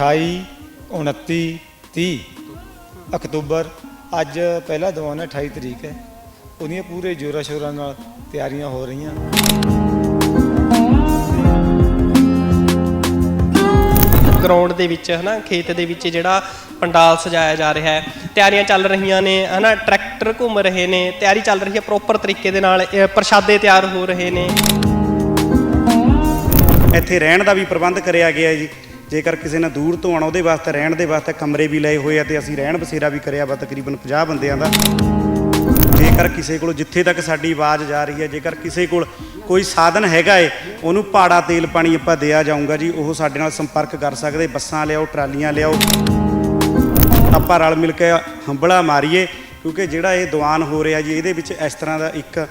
28 29 30 October ਅੱਜ ਪਹਿਲਾ ਦੀਵਾਨ ਹੈ 28 ਤਰੀਕ ਹੈ। ਉਹਦੀਆਂ ਪੂਰੇ ਜੋਰਾਂ ਸ਼ੋਰਾਂ ਨਾਲ ਤਿਆਰੀਆਂ ਹੋ ਰਹੀਆਂ। ਗਰਾਊਂਡ ਦੇ ਵਿੱਚ ਹਨਾ ਖੇਤ ਦੇ ਵਿੱਚ ਜਿਹੜਾ ਪੰਡਾਲ ਸਜਾਇਆ ਜਾ ਰਿਹਾ ਹੈ। ਤਿਆਰੀਆਂ ਚੱਲ ਰਹੀਆਂ ਨੇ ਹਨਾ ਟਰੈਕਟਰ ਘੁੰਮ ਰਹੇ ਨੇ। ਤਿਆਰੀ ਚੱਲ ਰਹੀ ਹੈ ਪ੍ਰੋਪਰ ਤਰੀਕੇ ਦੇ ਨਾਲ ਇਹ ਪ੍ਰਸ਼ਾਦੇ ਤਿਆਰ ਹੋ ਰਹੇ ਨੇ। ਇੱਥੇ ਰਹਿਣ ਦਾ ਵੀ ਪ੍ਰਬੰਧ ਕਰਿਆ ਗਿਆ ਜੀ। ਜੇਕਰ ਕਿਸੇ ਨੇ ਦੂਰ ਤੋਂ ਆਉਣਾ, ਉਹਦੇ ਵਾਸਤੇ ਰਹਿਣ ਦੇ ਵਾਸਤੇ ਕਮਰੇ ਵੀ ਲਏ ਹੋਏ ਆ ਤੇ ਅਸੀਂ ਰਹਿਣ ਬਸੇਰਾ ਵੀ ਕਰਿਆ ਵਾ ਤਕਰੀਬਨ 50 ਬੰਦਿਆਂ ਦਾ। ਜੇਕਰ ਕਿਸੇ ਕੋਲ ਜਿੱਥੇ ਤੱਕ ਸਾਡੀ ਆਵਾਜ਼ ਜਾ ਰਹੀ ਹੈ, ਜੇਕਰ ਕਿਸੇ ਕੋਲ ਕੋਈ ਸਾਧਨ ਹੈਗਾ ਏ, ਉਹਨੂੰ ਪਾੜਾ ਤੇਲ ਪਾਣੀ ਆਪਾਂ ਦਿਆ ਜਾਊਗਾ ਜੀ, ਉਹ ਸਾਡੇ ਨਾਲ ਸੰਪਰਕ ਕਰ ਸਕਦੇ, ਬੱਸਾਂ ਲਿਆਓ, ਟਰਾਲੀਆਂ ਲਿਆਓ। ਆਪਾਂ ਰਲ ਮਿਲ ਕੇ ਹੰਬਲਾ ਮਾਰੀਏ, ਕਿਉਂਕਿ ਜਿਹੜਾ ਇਹ ਦੀਵਾਨ ਹੋ ਰਿਹਾ ਜੀ, ਇਹਦੇ ਵਿੱਚ ਇਸ ਤਰ੍ਹਾਂ ਦਾ ਇੱਕ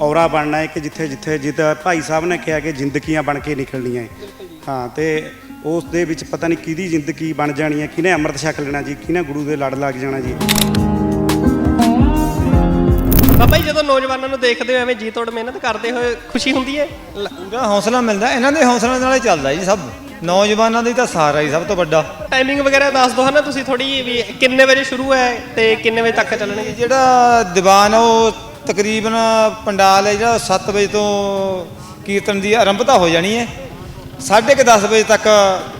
ਔਰਾ ਬਣਨਾ ਹੈ ਕਿ ਜਿੱਥੇ ਜਿੱਥੇ ਜਿੱਦਾਂ ਭਾਈ ਸਾਹਿਬ ਨੇ ਕਿਹਾ ਕਿ ਜ਼ਿੰਦਗੀਆਂ ਬਣ ਕੇ ਨਿਕਲਣੀਆਂ ਹੈ ਹਾਂ, ਤੇ ਉਸ ਦੇ ਵਿੱਚ ਪਤਾ ਨਹੀਂ ਕਿਹਦੀ ਜ਼ਿੰਦਗੀ ਬਣ ਜਾਣੀ ਹੈ ਕਿਹਨੇ ਅੰਮ੍ਰਿਤ ਛਕ ਲੈਣਾ ਜੀ ਕਿਹਨੇ ਗੁਰੂ ਦੇ ਲੜ ਲੱਗ ਜਾਣਾ ਜੀ। ਬਾਬਾ ਜੀ ਜਦੋਂ ਨੌਜਵਾਨਾਂ ਨੂੰ ਦੇਖਦੇ ਹੋ ਐਵੇਂ ਜੀ ਤੋੜ ਮਿਹਨਤ ਕਰਦੇ ਹੋਏ ਖੁਸ਼ੀ ਹੁੰਦੀ ਹੈ? ਪੂਰਾ ਹੌਸਲਾ ਮਿਲਦਾ ਇਹਨਾਂ ਦੇ ਹੌਸਲੇ ਨਾਲ ਹੀ ਚੱਲਦਾ ਜੀ ਸਭ। ਨੌਜਵਾਨਾਂ ਦੀ ਤਾਂ ਸਹਾਰਾ ਹੀ ਸਭ ਤੋਂ ਵੱਡਾ। ਟਾਈਮਿੰਗ ਵਗੈਰਾ ਦੱਸ ਦਿਓ ਹਨਾ ਤੁਸੀਂ ਥੋੜੀ ਵੀ ਕਿੰਨੇ ਵਜੇ ਸ਼ੁਰੂ ਹੈ ਤੇ ਕਿੰਨੇ ਵਜੇ ਤੱਕ ਚੱਲਣਗੇ? ਜਿਹੜਾ ਦੀਵਾਨ ਉਹ ਤਕਰੀਬਨ ਪੰਡਾਲ ਹੈ ਜਿਹੜਾ 7 ਵਜੇ ਤੋਂ ਕੀਰਤਨ ਦੀ ਆਰੰਭਤਾ ਹੋ ਜਾਣੀ ਹੈ। 10:30 ਵਜੇ ਤੱਕ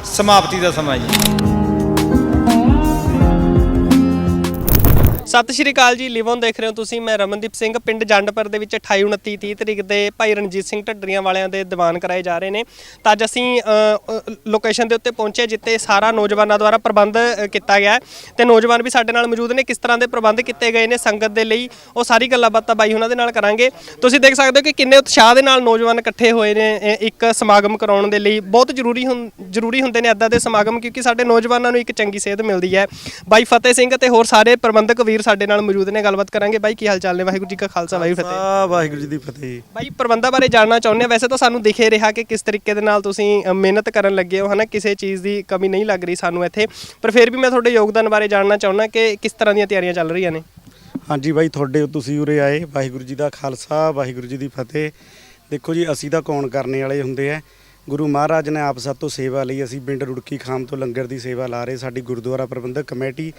ਸਮਾਪਤੀ ਦਾ ਸਮਾਂ ਜੀ। ਸਤਿ ਸ਼੍ਰੀ ਅਕਾਲ ਜੀ, ਲਿਵ ਔਨ ਦੇਖ ਰਹੇ ਹੋ ਤੁਸੀਂ, ਮੈਂ ਰਮਨਦੀਪ ਸਿੰਘ, ਪਿੰਡ ਜੰਡਪੁਰ ਦੇ ਵਿੱਚ 28 29 30 ਤਰੀਕ ਦੇ ਭਾਈ ਰਣਜੀਤ ਸਿੰਘ ਢੱਡਰੀਆਂ ਵਾਲਿਆਂ ਦੇ ਦੀਵਾਨ ਕਰਾਏ ਜਾ ਰਹੇ ਨੇ। ਤਾਂ ਅੱਜ ਅਸੀਂ ਲੋਕੇਸ਼ਨ ਦੇ ਉੱਤੇ ਪਹੁੰਚੇ, ਜਿੱਥੇ ਸਾਰਾ ਨੌਜਵਾਨਾਂ ਦੁਆਰਾ ਪ੍ਰਬੰਧ ਕੀਤਾ ਗਿਆ ਹੈ। ਤੇ ਨੌਜਵਾਨ ਵੀ ਸਾਡੇ ਨਾਲ ਮੌਜੂਦ ਨੇ, ਕਿਸ ਤਰ੍ਹਾਂ ਦੇ ਪ੍ਰਬੰਧ ਕੀਤੇ ਗਏ ਨੇ ਸੰਗਤ ਦੇ ਲਈ, ਉਹ ਸਾਰੀ ਗੱਲਾਂ ਬਾਤਾਂ ਬਾਈ ਉਹਨਾਂ ਦੇ ਨਾਲ ਕਰਾਂਗੇ। ਤੁਸੀਂ ਦੇਖ ਸਕਦੇ ਹੋ ਕਿ ਕਿੰਨੇ ਉਤਸ਼ਾਹ ਦੇ ਨਾਲ ਨੌਜਵਾਨ ਇਕੱਠੇ ਹੋਏ ਨੇ ਇੱਕ ਸਮਾਗਮ ਕਰਾਉਣ ਦੇ ਲਈ। ਬਹੁਤ ਜ਼ਰੂਰੀ ਹੁੰ, ਜ਼ਰੂਰੀ ਹੁੰਦੇ ਨੇ ਐਦਾਂ ਦੇ ਸਮਾਗਮ, ਕਿਉਂਕਿ ਸਾਡੇ ਨੌਜਵਾਨਾਂ ਨੂੰ ਇੱਕ ਚੰਗੀ ਸੇਧ ਮਿਲਦੀ ਹੈ। ਬਾਈ ਫਤਿਹ ਸਿੰਘ ਤੇ ਹੋਰ ਸਾਰੇ ਪ੍ਰਬੰਧਕ ਵੀਰ ਸਾਡੇ ਨਾਲ ਮੌਜੂਦ ਨੇ ਗੱਲਬਾਤ ਕਰਾਂਗੇ। ਬਾਈ ਕੀ ਹਾਲ ਚਾਲ ਨੇ? ਵਾਹਿਗੁਰੂ ਜੀ ਕਾ ਖਾਲਸਾ ਵਾਹਿਗੁਰੂ ਫਤਿਹ। ਆ ਵਾਹਿਗੁਰੂ ਜੀ ਦੀ ਫਤਿਹ। ਬਾਈ ਪ੍ਰਬੰਧਾਂ ਬਾਰੇ ਜਾਣਨਾ ਚਾਹੁੰਦੇ ਆ ਵੈਸੇ ਤਾਂ ਸਾਨੂੰ ਦਿਖੇ ਰਿਹਾ ਕਿ ਕਿਸ ਤਰੀਕੇ ਦੇ ਨਾਲ ਤੁਸੀਂ ਅ, ਮਿਹਨਤ ਕਰਨ ਲੱਗੇ ਹੋ ਹਨਾ? ਕਿਸੇ ਚੀਜ਼ ਦੀ ਕਮੀ ਨਹੀਂ ਲੱਗ ਰਹੀ ਸਾਨੂੰ ਇੱਥੇ। ਪਰ ਫਿਰ ਵੀ ਮੈਂ ਤੁਹਾਡੇ ਯੋਗਦਾਨ ਬਾਰੇ ਜਾਣਨਾ ਚਾਹੁੰਦਾ ਕਿ ਕਿਸ ਤਰ੍ਹਾਂ ਦੀਆਂ ਤਿਆਰੀਆਂ ਚੱਲ ਰਹੀਆਂ ਨੇ? ਹਾਂਜੀ ਬਾਈ ਤੁਹਾਡੇ ਤੁਸੀਂ ਉਰੇ ਆਏ। ਵਾਹਿਗੁਰੂ ਜੀ ਦਾ ਖਾਲਸਾ ਵਾਹਿਗੁਰੂ ਜੀ ਦੀ ਫਤਿਹ। ਦੇਖੋ ਜੀ ਅਸੀਂ ਤਾਂ ਕੌਣ ਕਰਨੇ ਵਾਲੇ ਹੁੰਦੇ ਆ। ਗੁਰੂ ਮਹਾਰਾਜ ਨੇ ਆਪ ਸਭ ਤੋਂ ਸੇਵਾ ਲਈ ਅਸੀਂ ਪਿੰਡ ਰੁੜਕੀ ਖਾਮ ਤੋਂ ਲੰਗਰ ਦੀ ਸੇਵਾ ਲਾ ਰਹੇ ਸਾਡੀ ਗੁਰਦੁਆਰਾ ਪ੍ਰਬੰਧਕ ਕਮੇਟੀ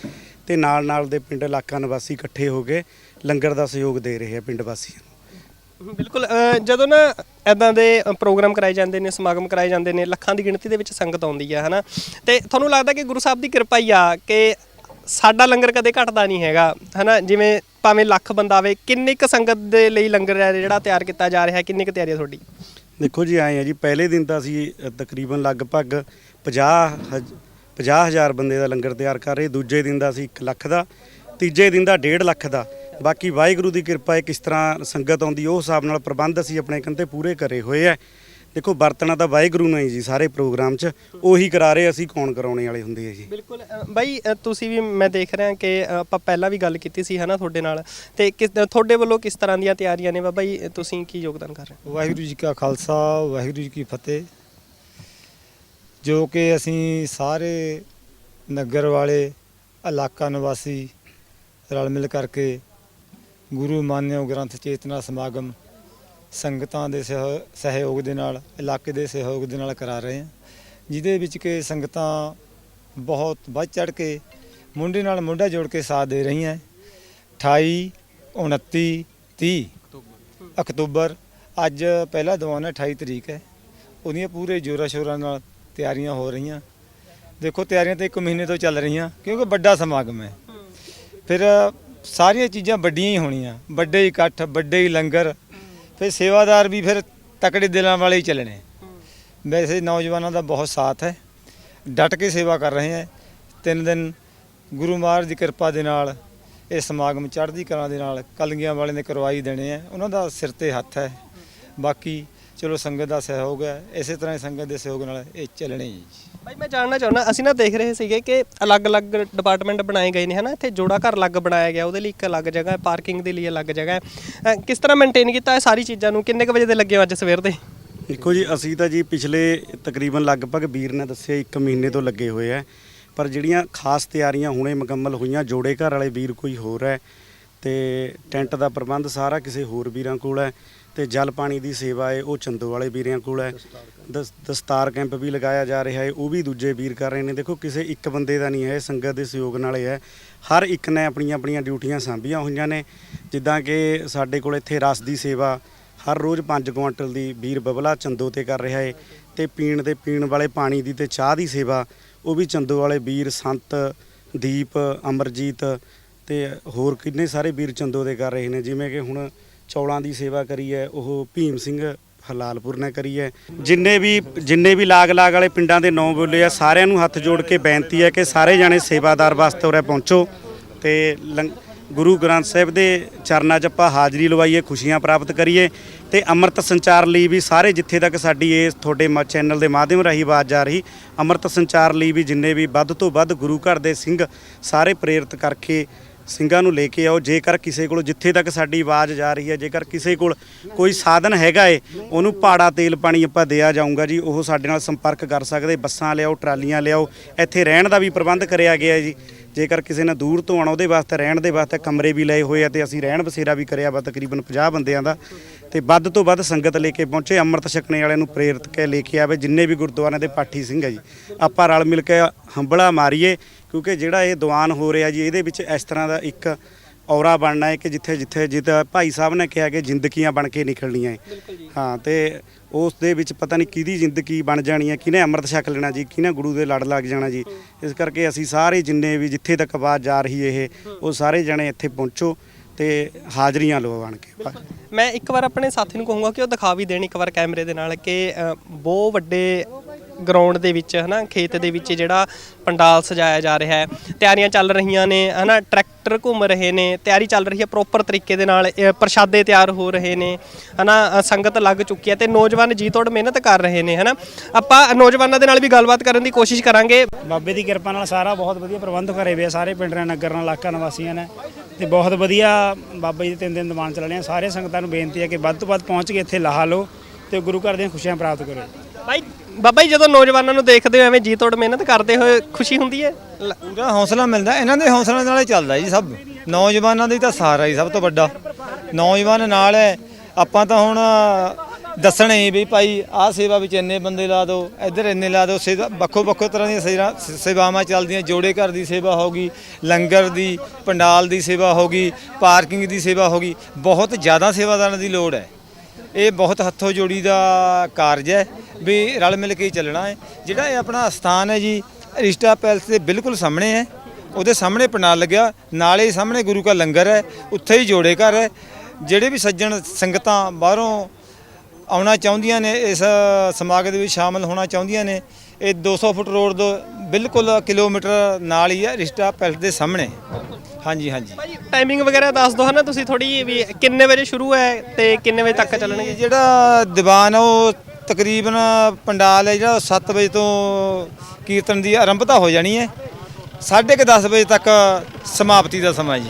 ਤੇ ਨਾਲ ਨਾਲ ਦੇ ਪਿੰਡ ਇਲਾਕਾ ਨਿਵਾਸੀ ਇਕੱਠੇ ਹੋ ਕੇ ਲੰਗਰ ਦਾ ਸਹਿਯੋਗ ਦੇ ਰਹੇ ਆ ਪਿੰਡ ਵਾਸੀਆਂ ਨੂੰ। ਬਿਲਕੁਲ ਅ, ਜਦੋਂ ਨਾ ਐਦਾਂ ਦੇ ਅ, ਪ੍ਰੋਗਰਾਮ ਕਰਾਏ ਜਾਂਦੇ ਨੇ ਸਮਾਗਮ ਕਰਾਏ ਜਾਂਦੇ ਨੇ ਲੱਖਾਂ ਦੀ ਗਿਣਤੀ ਦੇ ਵਿੱਚ ਸੰਗਤ ਆਉਂਦੀ ਹੈ ਹਨਾ? ਤੇ ਤੁਹਾਨੂੰ ਲੱਗਦਾ ਕਿ ਗੁਰੂ ਸਾਹਿਬ ਦੀ ਕਿਰਪਾ ਹੀ ਆ ਕਿ ਸਾਡਾ ਲੰਗਰ ਕਦੇ ਘਟਦਾ ਨਹੀਂ ਹੈਗਾ ਹਨਾ? ਜਿਵੇਂ ਭਾਵੇਂ ਲੱਖ ਬੰਦਾ ਆਵੇ ਕਿੰਨੀ ਕੁ ਸੰਗਤ ਦੇ ਲਈ ਲੰਗਰ ਹੈ ਜਿਹੜਾ ਤਿਆਰ ਕੀਤਾ ਜਾ ਰਿਹਾ ਹੈ ਕਿੰਨੀ ਕੁ ਤਿਆਰੀ ਹੈ ਤੁਹਾਡੀ? ਦੇਖੋ ਜੀ ਆਏ ਆ ਜੀ ਪਹਿਲੇ ਦਿਨ ਤਾਂ ਅਸੀਂ ਅ, ਤਕਰੀਬਨ ਲਗਭਗ 50 ਹਜ਼- 50000 ਬੰਦੇ ਦਾ ਲੰਗਰ ਤਿਆਰ ਕਰ ਰਹੇ ਦੂਜੇ ਦਿਨ ਦਾ ਅਸੀਂ 1 ਲੱਖ ਦਾ ਤੀਜੇ ਦਿਨ ਦਾ 1.5 ਲੱਖ ਦਾ। ਬਾਕੀ ਵਾਹਿਗੁਰੂ ਦੀ ਕਿਰਪਾ ਹੈ ਕਿਸ ਤਰ੍ਹਾਂ ਸੰਗਤ ਆਉਂਦੀ ਉਹ ਹਿਸਾਬ ਨਾਲ ਪ੍ਰਬੰਧ ਅਸੀਂ ਆਪਣੇ ਕੰਤੇ ਪੂਰੇ ਕਰੇ ਹੋਏ ਆ ਦੇਖੋ ਵਰਤਣਾ ਤਾਂ ਵਾਹਿਗੁਰੂ ਨੇ ਹੀ ਜੀ ਸਾਰੇ ਪ੍ਰੋਗਰਾਮ 'ਚ ਉਹੀ ਕਰਾ ਰਹੇ ਅਸੀਂ ਕੌਣ ਕਰਾਉਣੇ ਵਾਲੇ ਹੁੰਦੇ ਆ ਜੀ। ਬਿਲਕੁਲ ਅ, ਬਾਈ ਅ, ਤੁਸੀਂ ਵੀ ਮੈਂ ਦੇਖ ਰਿਹਾ ਕਿ ਅ, ਆਪਾਂ ਪਹਿਲਾਂ ਵੀ ਗੱਲ ਕੀਤੀ ਸੀ ਹਨਾ ਤੁਹਾਡੇ ਨਾਲ। ਤੇ ਕਿਸ ਤੁਹਾਡੇ ਵੱਲੋਂ ਕਿਸ ਤਰ੍ਹਾਂ ਦੀਆਂ ਤਿਆਰੀਆਂ ਨੇ? ਬਾਬਾ ਜੀ ਤੁਸੀਂ ਕੀ ਯੋਗਦਾਨ ਕਰ ਰਹੇ ਹੋ? ਵਾਹਿਗੁਰੂ ਜੀ ਕਾ ਖਾਲਸਾ ਵਾਹਿਗੁਰੂ ਜੀ ਕੀ ਫਤਿਹ। ਜੋ ਕਿ ਅਸੀਂ ਸਾਰੇ ਨਗਰ ਵਾਲੇ ਇਲਾਕਾ ਨਿਵਾਸੀ ਰਲ ਮਿਲ ਕਰਕੇ ਗੁਰੂ ਮਾਨਿਓ ਗ੍ਰੰਥ ਚੇਤਨਾ ਸਮਾਗਮ ਸੰਗਤਾਂ ਦੇ ਸਹਿ- ਸਹਿਯੋਗ ਦੇ ਨਾਲ ਇਲਾਕੇ ਦੇ ਸਹਿਯੋਗ ਦੇ ਨਾਲ ਕਰਾ ਰਹੇ ਹਾਂ। ਜਿਹਦੇ ਵਿੱਚ ਕਿ ਸੰਗਤਾਂ ਬਹੁਤ ਵੱਧ ਚੜ ਕੇ ਮੁੰਡੇ ਨਾਲ ਮੁੰਡਾ ਜੋੜ ਕੇ ਸਾਥ ਦੇ ਰਹੀਆਂ। 28 29 30 ਅਕਤੂਬਰ। ਅੱਜ ਪਹਿਲਾ ਦੀਵਾਨ ਹੈ 28 ਤਰੀਕ ਹੈ। ਉਹਦੀਆਂ ਪੂਰੇ ਜੋਰਾਂ ਸ਼ੋਰਾਂ ਨਾਲ ਤਿਆਰੀਆਂ ਹੋ ਰਹੀਆਂ। ਦੇਖੋ ਤਿਆਰੀਆਂ ਤਾਂ ਇੱਕ ਮਹੀਨੇ ਤੋਂ ਚੱਲ ਰਹੀਆਂ ਕਿਉਂਕਿ ਵੱਡਾ ਸਮਾਗਮ ਹੈ। ਫਿਰ ਸਾਰੀਆਂ ਚੀਜ਼ਾਂ ਵੱਡੀਆਂ ਹੀ ਹੋਣੀਆਂ। ਵੱਡੇ ਇਕੱਠ ਵੱਡੇ ਹੀ ਲੰਗਰ ਫਿਰ ਸੇਵਾਦਾਰ ਵੀ ਫਿਰ ਤਕੜੇ ਦਿਲਾਂ ਵਾਲੇ ਹੀ ਚੱਲਣੇ ਵੈਸੇ ਨੌਜਵਾਨਾਂ ਦਾ ਬਹੁਤ ਸਾਥ ਹੈ। ਡਟ ਕੇ ਸੇਵਾ ਕਰ ਰਹੇ ਹੈ। ਤਿੰਨ ਦਿਨ ਗੁਰੂ ਮਹਾਰਾਜ ਦੀ ਕਿਰਪਾ ਦੇ ਨਾਲ ਇਹ ਸਮਾਗਮ ਚੜ੍ਹਦੀ ਕਲਾ ਦੇ ਨਾਲ ਕਲਗੀਆਂ ਵਾਲੇ ਨੇ ਕਰਵਾਈ ਦੇਣੇ ਆ ਉਹਨਾਂ ਦਾ ਸਿਰ ਤੇ ਹੱਥ ਹੈ। ਬਾਕੀ ਚਲੋ ਸੰਗਤ ਦਾ ਸਹਿਯੋਗ ਹੈ ਇਸੇ ਤਰ੍ਹਾਂ ਹੀ ਸੰਗਤ ਦੇ ਸਹਿਯੋਗ ਨਾਲ ਇਹ ਚੱਲਣੇ ਜੀ। ਭਾਈ ਮੈਂ ਜਾਣਨਾ ਚਾਹੁੰਦਾ ਅਸੀਂ ਨਾ ਦੇਖ ਰਹੇ ਸੀਗੇ ਕਿ ਅਲੱਗ-ਅਲੱਗ ਡਿਪਾਰਟਮੈਂਟ ਬਣਾਏ ਗਏ ਨੇ ਹਨਾ? ਇੱਥੇ ਜੋੜਾ ਘਰ ਅਲੱਗ ਬਣਾਇਆ ਗਿਆ ਉਹਦੇ ਲਈ ਇੱਕ ਅਲੱਗ ਜਗ੍ਹਾ ਹੈ ਪਾਰਕਿੰਗ ਦੇ ਲਈ ਅਲੱਗ ਜਗ੍ਹਾ ਹੈ। ਅ, ਕਿਸ ਤਰ੍ਹਾਂ ਮੇਨਟੇਨ ਕੀਤਾ ਇਹ ਸਾਰੀ ਚੀਜ਼ਾਂ ਨੂੰ? ਕਿੰਨੇ ਕੁ ਵਜੇ ਦੇ ਲੱਗੇ ਹੋ ਅੱਜ ਸਵੇਰ ਦੇ? ਦੇਖੋ ਜੀ ਅਸੀਂ ਤਾਂ ਜੀ ਪਿਛਲੇ ਤਕਰੀਬਨ ਲਗਭਗ ਵੀਰ ਨੇ ਦੱਸਿਆ 1 ਮਹੀਨੇ ਤੋਂ ਲੱਗੇ ਹੋਏ ਆ ਪਰ ਜਿਹੜੀਆਂ ਖਾਸ ਤਿਆਰੀਆਂ ਹੁਣੇ ਮੁਕੰਮਲ ਹੋਈਆਂ ਜੋੜੇ ਘਰ ਵਾਲੇ ਵੀਰ ਕੋਈ ਹੋਰ ਹੈ ਤੇ ਟੈਂਟ ਦਾ ਪ੍ਰਬੰਧ ਸਾਰਾ ਕਿਸੇ ਹੋਰ ਵੀਰਾਂ ਕੋਲ ਹੈ। ਤੇ ਜਲ ਪਾਣੀ ਦੀ ਸੇਵਾ ਹੈ, ਉਹ ਚੰਦੋ ਵਾਲੇ ਵੀਰਿਆਂ ਕੋਲ ਹੈ। ਦਸ- ਦਸਤਾਰ ਕੈਂਪ ਵੀ ਲਗਾਇਆ ਜਾ ਰਿਹਾ ਹੈ, ਉਹ ਵੀ ਦੂਜੇ ਵੀਰ ਕਰ ਰਹੇ ਨੇ। ਦੇਖੋ, ਕਿਸੇ ਇੱਕ ਬੰਦੇ ਦਾ ਨਹੀਂ ਹੈ, ਇਹ ਸੰਗਤ ਦੇ ਸਹਿਯੋਗ ਨਾਲ ਹੀ ਹੈ। ਹਰ ਇੱਕ ਨੇ ਆਪਣੀਆਂ ਆਪਣੀਆਂ ਡਿਊਟੀਆਂ ਸਾਂਭੀਆਂ ਹੋਈਆਂ ਨੇ। ਜਿੱਦਾਂ ਕਿ ਸਾਡੇ ਕੋਲ ਇੱਥੇ ਰਸ ਦੀ ਸੇਵਾ, ਹਰ ਰੋਜ਼ 5 ਕੁਆਂਟਲ ਦੀ ਵੀਰ ਬਬਲਾ ਚੰਦੋ ਤੇ ਕਰ ਰਿਹਾ ਹੈ। ਤੇ ਪੀਣ ਦੇ, ਪੀਣ ਵਾਲੇ ਪਾਣੀ ਦੀ ਤੇ ਚਾਹ ਦੀ ਸੇਵਾ, ਉਹ ਵੀ ਚੰਦੋ ਵਾਲੇ ਵੀਰ ਸੰਤ, ਦੀਪ, ਅਮਰਜੀਤ ਤੇ ਹੋਰ ਕਿੰਨੇ ਸਾਰੇ ਵੀਰ ਚੰਦੋ ਦੇ ਕਰ ਰਹੇ ਨੇ। ਜਿਵੇਂ ਕਿ ਹੁਣ ਚੌਲਾਂ ਦੀ ਸੇਵਾ ਕਰੀ ਹੈ, ਉਹ ਭੀਮ ਸਿੰਘ ਹਲਾਲਪੁਰ ਨੇ ਕਰੀ ਹੈ। ਜਿੰਨੇ ਵੀ ਜਿੰਨੇ ਵੀ ਲਾਗ-ਲਾਗ ਵਾਲੇ ਪਿੰਡਾਂ ਦੇ ਨਾਂ ਬੋਲੇ ਆ, ਸਾਰਿਆਂ ਨੂੰ ਹੱਥ ਜੋੜ ਕੇ ਬੇਨਤੀ ਹੈ ਕਿ ਸਾਰੇ ਜਾਣੇ ਸੇਵਾਦਾਰ ਵਾਸਤੇ ਉਰੇ ਪਹੁੰਚੋ ਤੇ ਲੰਗ- ਗੁਰੂ ਗ੍ਰੰਥ ਸਾਹਿਬ ਦੇ ਚਰਨਾਂ 'ਚ ਆਪਾਂ ਹਾਜ਼ਰੀ ਲਵਾਈਏ, ਖੁਸ਼ੀਆਂ ਪ੍ਰਾਪਤ ਕਰੀਏ ਤੇ ਅੰਮ੍ਰਿਤ ਸੰਚਾਰ ਲਈ ਵੀ ਸਾਰੇ ਜਿੱਥੇ ਤੱਕ ਸਾਡੀ ਇਹ ਤੁਹਾਡੇ ਮ- ਚੈਨਲ ਦੇ ਮਾਧਿਅਮ ਰਾਹੀਂ ਆਵਾਜ਼ ਜਾ ਰਹੀ, ਅੰਮ੍ਰਿਤ ਸੰਚਾਰ ਲਈ ਵੀ ਜਿੰਨੇ ਵੀ ਵੱਧ ਤੋਂ ਵੱਧ ਗੁਰੂ ਘਰ ਦੇ ਸਿੰਘ ਸਾਰੇ ਪ੍ਰੇਰਿਤ ਕਰਕੇ ਸਿੰਘਾਂ ਨੂੰ ਲੈ ਕੇ ਆਓ, ਜੇਕਰ ਕਿਸੇ ਕੋਲ ਜਿੱਥੇ ਤੱਕ ਸਾਡੀ ਆਵਾਜ਼ ਜਾ ਰਹੀ ਹੈ, ਜੇਕਰ ਕਿਸੇ ਕੋਲ ਕੋਈ ਸਾਧਨ ਹੈਗਾ ਏ, ਉਹਨੂੰ ਪਾੜਾ ਤੇਲ ਪਾਣੀ ਆਪਾਂ ਦਿਆ ਜਾਊਗਾ ਜੀ, ਉਹ ਸਾਡੇ ਨਾਲ ਸੰਪਰਕ ਕਰ ਸਕਦੇ, ਬੱਸਾਂ ਲਿਆਓ, ਟਰਾਲੀਆਂ ਲਿਆਓ, ਇੱਥੇ ਰਹਿਣ ਦਾ ਵੀ ਪ੍ਰਬੰਧ ਕਰਿਆ ਗਿਆ ਜੀ। ਜੇਕਰ ਕਿਸੇ ਨੇ ਦੂਰ ਤੋਂ ਆਉਣਾ, ਉਹਦੇ ਵਾਸਤੇ, ਰਹਿਣ ਦੇ ਵਾਸਤੇ ਕਮਰੇ ਵੀ ਲਏ ਹੋਏ ਆ ਤੇ ਅਸੀਂ ਰਹਿਣ ਬਸੇਰਾ ਵੀ ਕਰਿਆ ਵਾ ਤਕਰੀਬਨ 50 ਬੰਦਿਆਂ ਦਾ। ਤੇ ਵੱਧ ਤੋਂ ਵੱਧ ਸੰਗਤ ਲੈ ਕੇ ਪਹੁੰਚੇ, ਅੰਮ੍ਰਿਤ ਛਕਣੇ ਵਾਲਿਆਂ ਨੂੰ ਪ੍ਰੇਰਿਤ ਕੇ ਲੈ ਕੇ ਆਵੇ, ਜਿੰਨੇ ਵੀ ਗੁਰਦੁਆਰਿਆਂ ਦੇ ਪਾਠੀ ਸਿੰਘ ਹੈ ਜੀ। ਆਪਾਂ ਰਲ ਮਿਲ ਕੇ ਹੰਬਲਾ ਮਾਰੀਏ, ਕਿਉਂਕਿ ਜਿਹੜਾ ਇਹ ਦੀਵਾਨ ਹੋ ਰਿਹਾ ਜੀ, ਇਹਦੇ ਵਿੱਚ ਇਸ ਤਰ੍ਹਾਂ ਦਾ ਇੱਕ ਔਰਾ ਬਣਨਾ ਹੈ ਕਿ ਜਿੱਥੇ ਜਿੱਥੇ ਜਿੱਦਾਂ ਭਾਈ ਸਾਹਿਬ ਨੇ ਕਿਹਾ ਕਿ ਜ਼ਿੰਦਗੀਆਂ ਬਣ ਕੇ ਨਿਕਲਣੀਆਂ ਹੈ। ਹਾਂ ਤੇ ਉਸ ਦੇ ਵਿੱਚ ਪਤਾ ਨਹੀਂ ਕਿਹਦੀ ਜ਼ਿੰਦਗੀ ਬਣ ਜਾਣੀ ਹੈ ਕਿਹਨੇ ਅੰਮ੍ਰਿਤ ਛਕ ਲੈਣਾ ਜੀ ਕਿਹਨੇ ਗੁਰੂ ਦੇ ਲੜ ਲੱਗ ਜਾਣਾ ਜੀ। ਇਸ ਕਰਕੇ ਅਸੀਂ ਸਾਰੇ ਜਿੰਨੇ ਵੀ ਜਿੱਥੇ ਤੱਕ ਆਵਾਜ਼ ਜਾ ਰਹੀ ਇਹ ਉਹ ਸਾਰੇ ਜਣੇ ਇੱਥੇ ਪਹੁੰਚੋ ਤੇ ਹਾਜ਼ਰੀਆਂ ਲਓ ਆਣ ਕੇ। ਮੈਂ ਇੱਕ ਵਾਰ ਆਪਣੇ ਸਾਥੀ ਨੂੰ ਕਹੂੰਗਾ ਕਿ ਉਹ ਦਿਖਾ ਵੀ ਦੇਣ ਇੱਕ ਵਾਰ ਕੈਮਰੇ ਦੇ ਨਾਲ ਕਿ ਬਹੁਤ ਵੱਡੇ ਗਰਾਊਂਡ ਦੇ ਵਿੱਚ ਹਨਾ ਖੇਤ ਦੇ ਵਿੱਚ ਜਿਹੜਾ ਪੰਡਾਲ ਸਜਾਇਆ ਜਾ ਰਿਹਾ ਹੈ। ਤਿਆਰੀਆਂ ਚੱਲ ਰਹੀਆਂ ਨੇ ਹਨਾ ਟਰੈਕਟਰ ਘੁੰਮ ਰਹੇ ਨੇ ਤਿਆਰੀ ਚੱਲ ਰਹੀ ਹੈ ਪ੍ਰੋਪਰ ਤਰੀਕੇ ਦੇ ਨਾਲ ਇਹ ਪ੍ਰਸ਼ਾਦੇ ਤਿਆਰ ਹੋ ਰਹੇ ਨੇ ਹਨਾ ਸੰਗਤ ਲੱਗ ਚੁੱਕੀ ਹੈ ਤੇ ਨੌਜਵਾਨ ਜੀ ਤੋੜ ਮਿਹਨਤ ਕਰ ਰਹੇ ਨੇ ਹਨਾ। ਆਪਾਂ ਨੌਜਵਾਨਾਂ ਦੇ ਨਾਲ ਵੀ ਗੱਲਬਾਤ ਕਰਨ ਦੀ ਕੋਸ਼ਿਸ਼ ਕਰਾਂਗੇ। ਬਾਬੇ ਦੀ ਕਿਰਪਾ ਨਾਲ ਸਾਰਾ ਬਹੁਤ ਵਧੀਆ ਪ੍ਰਬੰਧ ਕਰੇ ਹੋਏ ਸਾਰੇ ਪਿੰਡਾਂ ਨਗਰ ਇਲਾਕਾ ਨਿਵਾਸੀਆਂ ਨੇ। ਤੇ ਬਹੁਤ ਵਧੀਆ ਬਾਬਾ ਜੀ ਦੇ ਤਿੰਨ ਦਿਨ ਦੀਵਾਨ ਚੱਲਣੇ ਆ। ਸਾਰੇ ਸੰਗਤਾਂ ਨੂੰ ਬੇਨਤੀ ਹੈ ਕਿ ਵੱਧ ਤੋਂ ਵੱਧ ਪਹੁੰਚ ਕੇ ਇੱਥੇ ਲਾਹਾ ਲਓ ਤੇ ਗੁਰੂ ਘਰ ਦੀਆਂ ਖੁਸ਼ੀਆਂ ਪ੍ਰਾਪਤ ਕਰੋ। ਬਾਈ ਬਾਬਾ ਜੀ, ਜਦੋਂ ਨੌਜਵਾਨਾਂ ਨੂੰ ਦੇਖਦੇ ਹੋ, ਐਵੇਂ ਜੀ ਤੋੜ ਮਿਹਨਤ ਕਰਦੇ ਹੋਏ ਖੁਸ਼ੀ ਹੁੰਦੀ ਹੈ? ਲ- ਪੂਰਾ ਹੌਸਲਾ ਮਿਲਦਾ। ਇਹਨਾਂ ਦੇ ਹੌਸਲੇ ਨਾਲ ਹੀ ਚੱਲਦਾ ਜੀ ਸਭ। ਨੌਜਵਾਨਾਂ ਦਾ ਹੀ ਤਾਂ ਸਹਾਰਾ ਹੀ ਸਭ ਤੋਂ ਵੱਡਾ। ਨੌਜਵਾਨ ਨਾਲ ਹੈ। ਆਪਾਂ ਤਾਂ ਹੁਣ ਦੱਸਣੇ ਵੀ ਭਾਈ, ਆਹ ਸੇਵਾ ਵਿੱਚ ਇੰਨੇ ਬੰਦੇ ਲਾ ਦਿਓ, ਇੱਧਰ ਇੰਨੇ ਲਾ ਦਿਓ, ਸੇਵਾ ਵੱਖੋ ਵੱਖੋ ਤਰ੍ਹਾਂ ਦੀਆਂ ਸੇਵਾ- ਸੇਵਾਵਾਂ ਚੱਲਦੀਆਂ। ਜੋੜੇ ਘਰ ਦੀ ਸੇਵਾ ਹੋਗੀ ਲੰਗਰ ਦੀ, ਪੰਡਾਲ ਦੀ ਸੇਵਾ ਹੋਗੀ ਪਾਰਕਿੰਗ ਦੀ ਸੇਵਾ ਹੋਗੀ ਬਹੁਤ ਜ਼ਿਆਦਾ ਸੇਵਾਦਾਰਾਂ ਦੀ ਲੋੜ ਹੈ। ਇਹ ਬਹੁਤ ਹੱਥੋਂ ਜੋੜੀ ਦਾ ਕਾਰਜ ਹੈ ਵੀ ਰਲ ਮਿਲ ਕੇ ਹੀ ਚੱਲਣਾ ਹੈ। ਜਿਹੜਾ ਇਹ ਆਪਣਾ ਸਥਾਨ ਹੈ ਜੀ ਰਿਸ਼ਟਾ ਪੈਲਸ ਦੇ ਬਿਲਕੁਲ ਸਾਹਮਣੇ ਹੈ। ਉਹਦੇ ਸਾਹਮਣੇ ਪੰਡਾਲ ਲੱਗਿਆ, ਨਾਲੇ ਹੀ ਸਾਹਮਣੇ ਗੁਰੂ ਕਾ ਲੰਗਰ ਹੈ, ਉੱਥੇ ਹੀ ਜੋੜੇ ਘਰ ਹੈ। ਜਿਹੜੇ ਵੀ ਸੱਜਣ ਸੰਗਤਾਂ ਬਾਹਰੋਂ ਆਉਣਾ ਚਾਹੁੰਦੀਆਂ ਨੇ, ਇਸ ਸਮਾਗਮ ਦੇ ਵਿੱਚ ਸ਼ਾਮਲ ਹੋਣਾ ਚਾਹੁੰਦੀਆਂ ਨੇ, ਇਹ 200 ਫੁੱਟ ਰੋਡ ਤੋਂ ਬਿਲਕੁਲ ਕਿਲੋਮੀਟਰ ਨਾਲ ਹੀ ਹੈ ਰਿਸ਼ਤਾ ਪੈਲਸ ਦੇ ਸਾਹਮਣੇ। ਹਾਂਜੀ ਹਾਂਜੀ। ਭਾਈ ਟਾਈਮਿੰਗ ਵਗੈਰਾ ਦੱਸ ਦਿਓ ਹਨਾ ਤੁਸੀਂ ਥੋੜੀ ਵੀ ਕਿੰਨੇ ਵਜੇ ਸ਼ੁਰੂ ਹੈ ਤੇ ਕਿੰਨੇ ਵਜੇ ਤੱਕ ਚੱਲਣਗੇ? ਜਿਹੜਾ ਦੀਵਾਨ ਉਹ ਤਕਰੀਬਨ ਪੰਡਾਲ ਹੈ ਜਿਹੜਾ 7 ਵਜੇ ਤੋਂ ਕੀਰਤਨ ਦੀ ਆਰੰਭਤਾ ਹੋ ਜਾਣੀ ਹੈ। 10:30 ਵਜੇ ਤੱਕ ਸਮਾਪਤੀ ਦਾ ਸਮਾਂ ਜੀ।